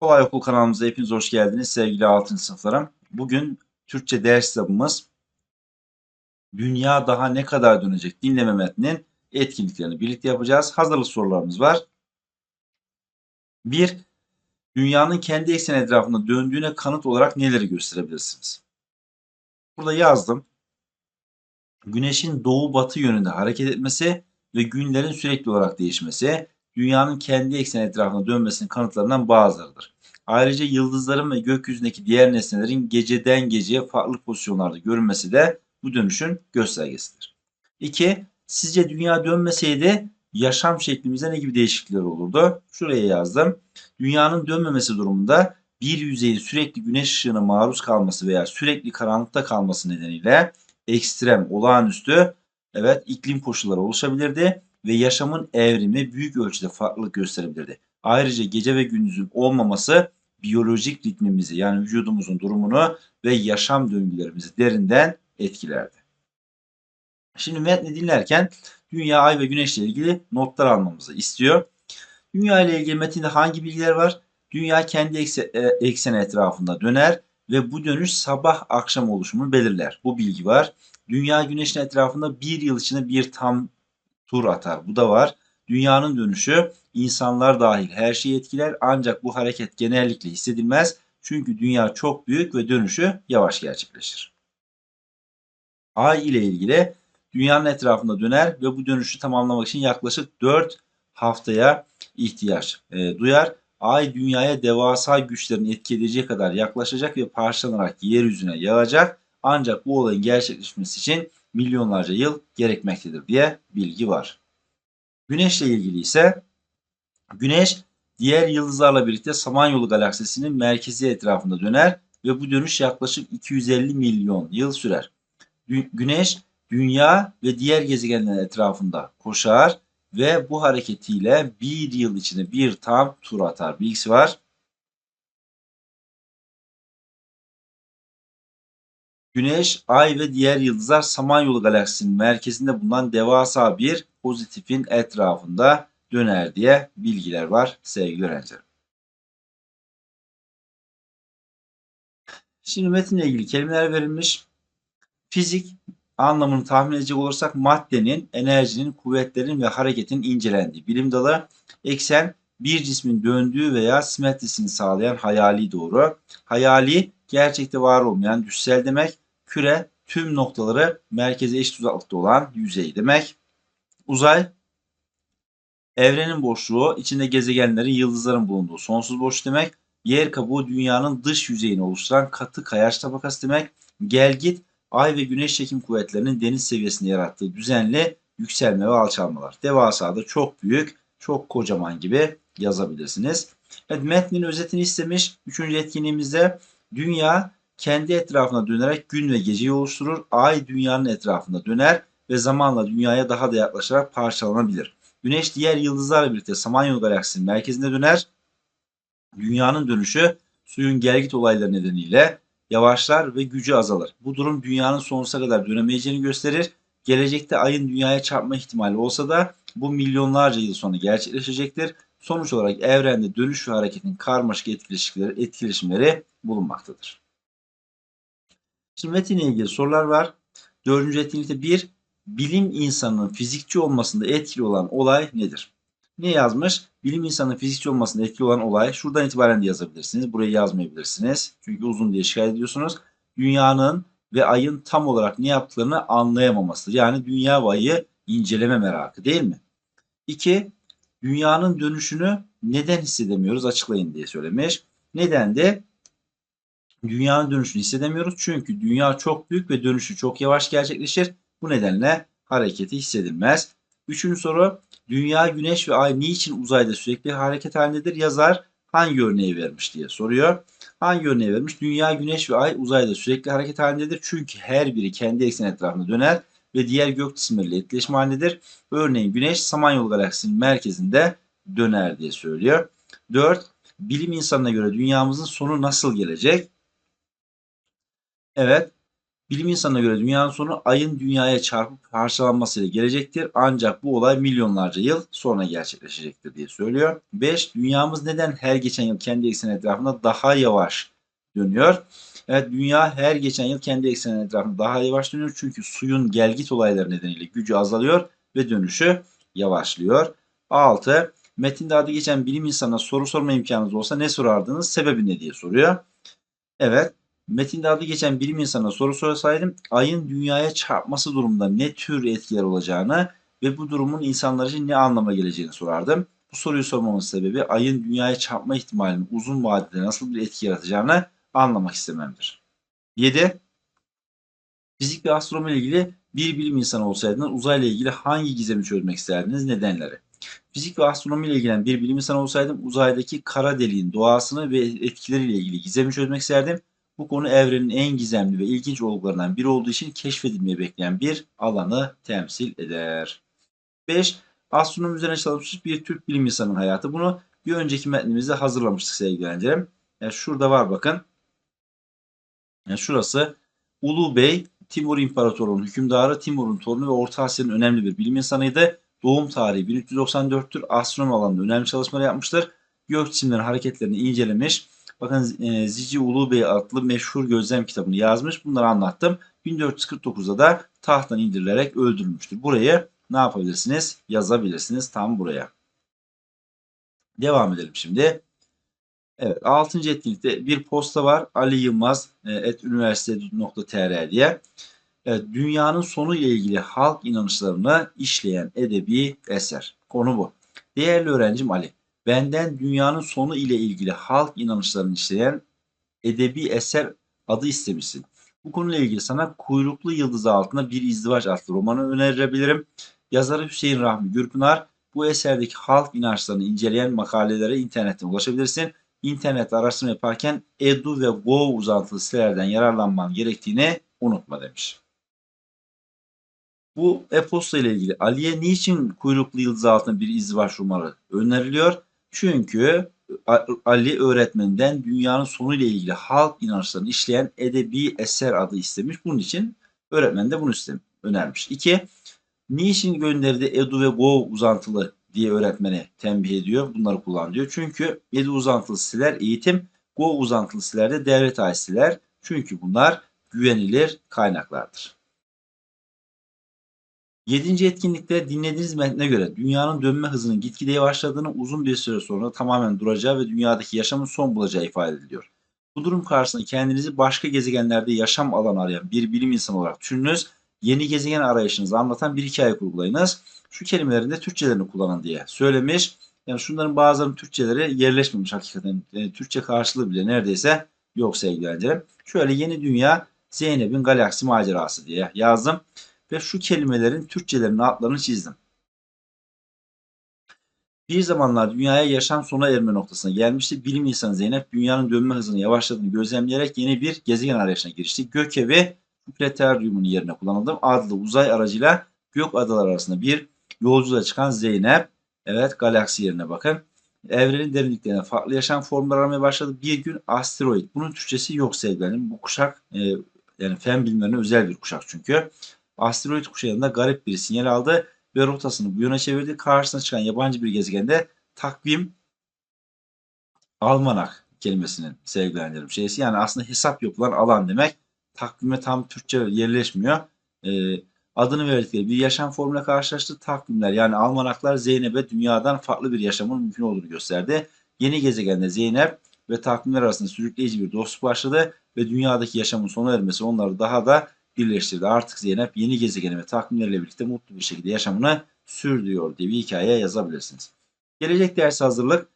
Kolay Okul kanalımıza hepiniz hoş geldiniz sevgili altın sınıflarım. Bugün Türkçe ders kitabımız Dünya Daha Ne Kadar Dönecek dinleme metninin etkinliklerini birlikte yapacağız. Hazırlık sorularımız var. 1. Dünyanın kendi ekseni etrafında döndüğüne kanıt olarak neleri gösterebilirsiniz? Burada yazdım. Güneşin doğu batı yönünde hareket etmesi ve günlerin sürekli olarak değişmesi, dünyanın kendi ekseni etrafında dönmesinin kanıtlarından bazılarıdır. Ayrıca yıldızların ve gökyüzündeki diğer nesnelerin geceden geceye farklı pozisyonlarda görünmesi de bu dönüşün göstergesidir. 2. Sizce dünya dönmeseydi yaşam şeklimizde ne gibi değişiklikler olurdu? Şuraya yazdım. Dünyanın dönmemesi durumunda bir yüzeyin sürekli güneş ışığına maruz kalması veya sürekli karanlıkta kalması nedeniyle ekstrem, olağanüstü evet iklim koşulları oluşabilirdi ve yaşamın evrimi büyük ölçüde farklılık gösterebilirdi. Ayrıca gece ve gündüzün olmaması biyolojik ritmimizi yani vücudumuzun durumunu ve yaşam döngülerimizi derinden etkilerdi. Şimdi metni dinlerken Dünya, Ay ve Güneş ile ilgili notlar almamızı istiyor. Dünya ile ilgili metinde hangi bilgiler var? Dünya kendi e, ekseni etrafında döner ve bu dönüş sabah akşam oluşumunu belirler. Bu bilgi var. Dünya güneşin etrafında bir yıl içinde bir tam tur atar. Bu da var. Dünyanın dönüşü insanlar dahil her şeyi etkiler ancak bu hareket genellikle hissedilmez. Çünkü dünya çok büyük ve dönüşü yavaş gerçekleşir. Ay ile ilgili dünyanın etrafında döner ve bu dönüşü tamamlamak için yaklaşık 4 haftaya ihtiyaç e, duyar. Ay dünyaya devasa güçlerin etki edeceği kadar yaklaşacak ve parçalanarak yeryüzüne yağacak. Ancak bu olayın gerçekleşmesi için milyonlarca yıl gerekmektedir diye bilgi var. Güneşle ilgili ise Güneş diğer yıldızlarla birlikte Samanyolu galaksisinin merkezi etrafında döner ve bu dönüş yaklaşık 250 milyon yıl sürer. Güneş Dünya ve diğer gezegenler etrafında koşar ve bu hareketiyle bir yıl içinde bir tam tur atar. Bilgisi var. Güneş, Ay ve diğer yıldızlar Samanyolu galaksisinin merkezinde bulunan devasa bir pozitifin etrafında döner diye bilgiler var sevgili öğrencilerim. Şimdi metinle ilgili kelimeler verilmiş. Fizik anlamını tahmin edecek olursak maddenin, enerjinin, kuvvetlerin ve hareketin incelendiği bilim dalı. Eksen bir cismin döndüğü veya simetrisini sağlayan hayali doğru. Hayali gerçekte var olmayan düşsel demek. Küre tüm noktaları merkeze eşit uzaklıkta olan yüzey demek. Uzay evrenin boşluğu içinde gezegenlerin yıldızların bulunduğu sonsuz boşluk demek. Yer kabuğu dünyanın dış yüzeyini oluşturan katı kayaç tabakası demek. Gelgit ay ve güneş çekim kuvvetlerinin deniz seviyesinde yarattığı düzenli yükselme ve alçalmalar. Devasa da çok büyük, çok kocaman gibi yazabilirsiniz. Evet, metnin özetini istemiş. Üçüncü etkinliğimizde dünya kendi etrafına dönerek gün ve geceyi oluşturur. Ay dünyanın etrafında döner ve zamanla dünyaya daha da yaklaşarak parçalanabilir. Güneş diğer yıldızlarla birlikte Samanyolu galaksisinin merkezinde döner. Dünyanın dönüşü suyun gelgit olayları nedeniyle yavaşlar ve gücü azalır. Bu durum dünyanın sonsuza kadar dönemeyeceğini gösterir. Gelecekte ayın dünyaya çarpma ihtimali olsa da bu milyonlarca yıl sonra gerçekleşecektir. Sonuç olarak evrende dönüş ve hareketin karmaşık etkileşimleri, etkileşimleri bulunmaktadır. Şimdi metinle ilgili sorular var. Dördüncü etkinlikte bir, bilim insanının fizikçi olmasında etkili olan olay nedir? Ne yazmış? Bilim insanının fizikçi olmasında etkili olan olay şuradan itibaren de yazabilirsiniz. Burayı yazmayabilirsiniz. Çünkü uzun diye şikayet ediyorsunuz. Dünyanın ve ayın tam olarak ne yaptıklarını anlayamamasıdır. Yani dünya ve ayı inceleme merakı değil mi? 2. Dünyanın dönüşünü neden hissedemiyoruz açıklayın diye söylemiş. Neden de dünyanın dönüşünü hissedemiyoruz. Çünkü dünya çok büyük ve dönüşü çok yavaş gerçekleşir. Bu nedenle hareketi hissedilmez. Üçüncü soru Dünya, Güneş ve Ay niçin uzayda sürekli hareket halindedir? Yazar hangi örneği vermiş diye soruyor. Hangi örneği vermiş? Dünya, Güneş ve Ay uzayda sürekli hareket halindedir. Çünkü her biri kendi ekseni etrafında döner ve diğer gök cisimleriyle etkileşim halindedir. Örneğin Güneş Samanyolu galaksisinin merkezinde döner diye söylüyor. 4. Bilim insanına göre dünyamızın sonu nasıl gelecek? Evet. Bilim insanına göre dünyanın sonu ayın dünyaya çarpıp parçalanmasıyla gelecektir. Ancak bu olay milyonlarca yıl sonra gerçekleşecektir diye söylüyor. 5. Dünyamız neden her geçen yıl kendi ekseni etrafında daha yavaş dönüyor? Evet dünya her geçen yıl kendi ekseni etrafında daha yavaş dönüyor. Çünkü suyun gelgit olayları nedeniyle gücü azalıyor ve dönüşü yavaşlıyor. 6. Metinde adı geçen bilim insanına soru sorma imkanınız olsa ne sorardınız? Sebebi ne diye soruyor. Evet. Metinde adı geçen bilim insanına soru sorsaydım ayın dünyaya çarpması durumunda ne tür etkiler olacağını ve bu durumun insanlar için ne anlama geleceğini sorardım. Bu soruyu sormamın sebebi ayın dünyaya çarpma ihtimalinin uzun vadede nasıl bir etki yaratacağını anlamak istememdir. 7. Fizik ve astronomi ile ilgili bir bilim insanı olsaydınız uzayla ilgili hangi gizemi çözmek isterdiniz? Nedenleri? Fizik ve astronomi ile ilgilenen bir bilim insanı olsaydım uzaydaki kara deliğin doğasını ve etkileriyle ilgili gizemi çözmek isterdim. Bu konu evrenin en gizemli ve ilginç olgularından biri olduğu için keşfedilmeyi bekleyen bir alanı temsil eder. 5. Astronomi üzerine çalışmış bir Türk bilim insanının hayatı. Bunu bir önceki metnimizde hazırlamıştık sevgili öğrencilerim. Yani şurada var bakın. Yani şurası Ulu Bey, Timur İmparatorluğu'nun hükümdarı, Timur'un torunu ve Orta Asya'nın önemli bir bilim insanıydı. Doğum tarihi 1394'tür. Astronomi alanında önemli çalışmalar yapmıştır. Gök cisimlerin hareketlerini incelemiş. Bakın e, Zici Ulu Bey adlı meşhur gözlem kitabını yazmış. Bunları anlattım. 1449'da da tahttan indirilerek öldürülmüştür. Burayı ne yapabilirsiniz? Yazabilirsiniz tam buraya. Devam edelim şimdi. Evet 6. etkinlikte bir posta var. Ali Yılmaz e, et üniversite.tr diye. Evet, dünyanın sonu ile ilgili halk inanışlarını işleyen edebi eser. Konu bu. Değerli öğrencim Ali, benden dünyanın sonu ile ilgili halk inanışlarını işleyen edebi eser adı istemişsin. Bu konuyla ilgili sana Kuyruklu Yıldız altında bir izdivaç adlı romanı önerebilirim. Yazarı Hüseyin Rahmi Gürpınar. Bu eserdeki halk inançlarını inceleyen makalelere internetten ulaşabilirsin. İnternet araştırma yaparken Edu ve Go uzantılı sitelerden yararlanman gerektiğini unutma demiş. Bu e-posta ile ilgili Ali'ye niçin kuyruklu yıldız altında bir izdivaç romanı öneriliyor? Çünkü Ali öğretmeninden dünyanın sonu ile ilgili halk inançlarını işleyen edebi eser adı istemiş. Bunun için öğretmen de bunu istemiş, önermiş. İki, niçin gönderdi Edu ve Go uzantılı diye öğretmeni tembih ediyor. Bunları kullan diyor. Çünkü Edu uzantılı siteler eğitim, Go uzantılı siteler de devlet ait siteler. Çünkü bunlar güvenilir kaynaklardır. Yedinci etkinlikte dinlediğiniz metne göre dünyanın dönme hızının gitgide yavaşladığını uzun bir süre sonra tamamen duracağı ve dünyadaki yaşamın son bulacağı ifade ediliyor. Bu durum karşısında kendinizi başka gezegenlerde yaşam alanı arayan bir bilim insanı olarak düşününüz. Yeni gezegen arayışınızı anlatan bir hikaye kurgulayınız. Şu kelimelerin de Türkçelerini kullanın diye söylemiş. Yani şunların bazılarının Türkçeleri yerleşmemiş hakikaten. Yani Türkçe karşılığı bile neredeyse yok sevgili öğrencilerim. Şöyle yeni dünya Zeynep'in galaksi macerası diye yazdım ve şu kelimelerin Türkçelerinin adlarını çizdim. Bir zamanlar dünyaya yaşam sona erme noktasına gelmişti. Bilim insanı Zeynep dünyanın dönme hızını yavaşladığını gözlemleyerek yeni bir gezegen arayışına girişti. Göke ve Planeteryumun yerine kullanıldı. Adlı uzay aracıyla gök adalar arasında bir yolculuğa çıkan Zeynep, evet galaksi yerine bakın. Evrenin derinliklerine farklı yaşam formları aramaya başladı. Bir gün asteroid. Bunun Türkçesi yok sevgilerim. Bu kuşak e, yani fen bilimlerine özel bir kuşak çünkü asteroid kuşağında garip bir sinyal aldı ve rotasını bu yöne çevirdi. Karşısına çıkan yabancı bir gezegende takvim almanak kelimesinin sevgilendirim şeysi. Yani aslında hesap yapılan alan demek. Takvime tam Türkçe yerleşmiyor. Ee, adını verdikleri bir yaşam formuna karşılaştı. Takvimler yani almanaklar Zeynep'e dünyadan farklı bir yaşamın mümkün olduğunu gösterdi. Yeni gezegende Zeynep ve takvimler arasında sürükleyici bir dostluk başladı ve dünyadaki yaşamın sona ermesi onları daha da birleştirdi. Artık Zeynep yeni gezegeni ve takvimleriyle birlikte mutlu bir şekilde yaşamını sürdürüyor diye bir hikaye yazabilirsiniz. Gelecek ders hazırlık.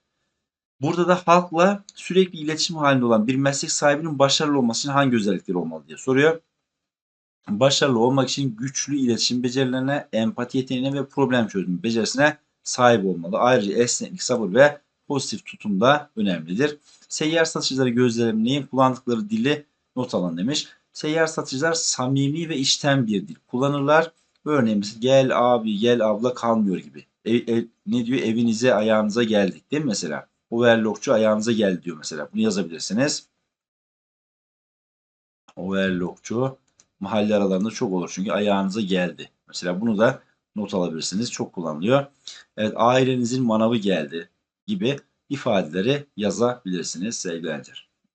Burada da halkla sürekli iletişim halinde olan bir meslek sahibinin başarılı olması için hangi özellikleri olmalı diye soruyor. Başarılı olmak için güçlü iletişim becerilerine, empati yeteneğine ve problem çözümü becerisine sahip olmalı. Ayrıca esneklik, sabır ve pozitif tutum da önemlidir. Seyyar satıcıları gözlemleyin, kullandıkları dili not alın demiş. Seyyar satıcılar samimi ve içten bir dil kullanırlar. Örneğin mesela gel abi gel abla kalmıyor gibi. E, e, ne diyor evinize ayağınıza geldik değil mi mesela? Overlockçu ayağınıza geldi diyor mesela. Bunu yazabilirsiniz. Overlockçu mahalle aralarında çok olur. Çünkü ayağınıza geldi. Mesela bunu da not alabilirsiniz. Çok kullanılıyor. Evet ailenizin manavı geldi gibi ifadeleri yazabilirsiniz sevgili.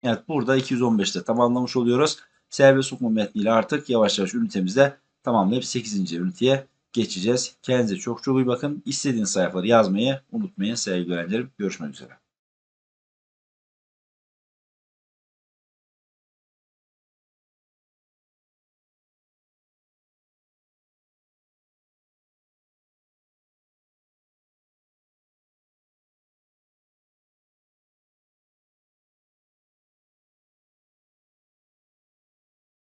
Evet burada 215'te tamamlamış oluyoruz. Serbest okuma metniyle artık yavaş yavaş ünitemizde tamamlayıp 8. üniteye geçeceğiz. Kendinize çok çok iyi bakın. İstediğiniz sayfaları yazmayı unutmayın sevgili öğrencilerim. Görüşmek üzere.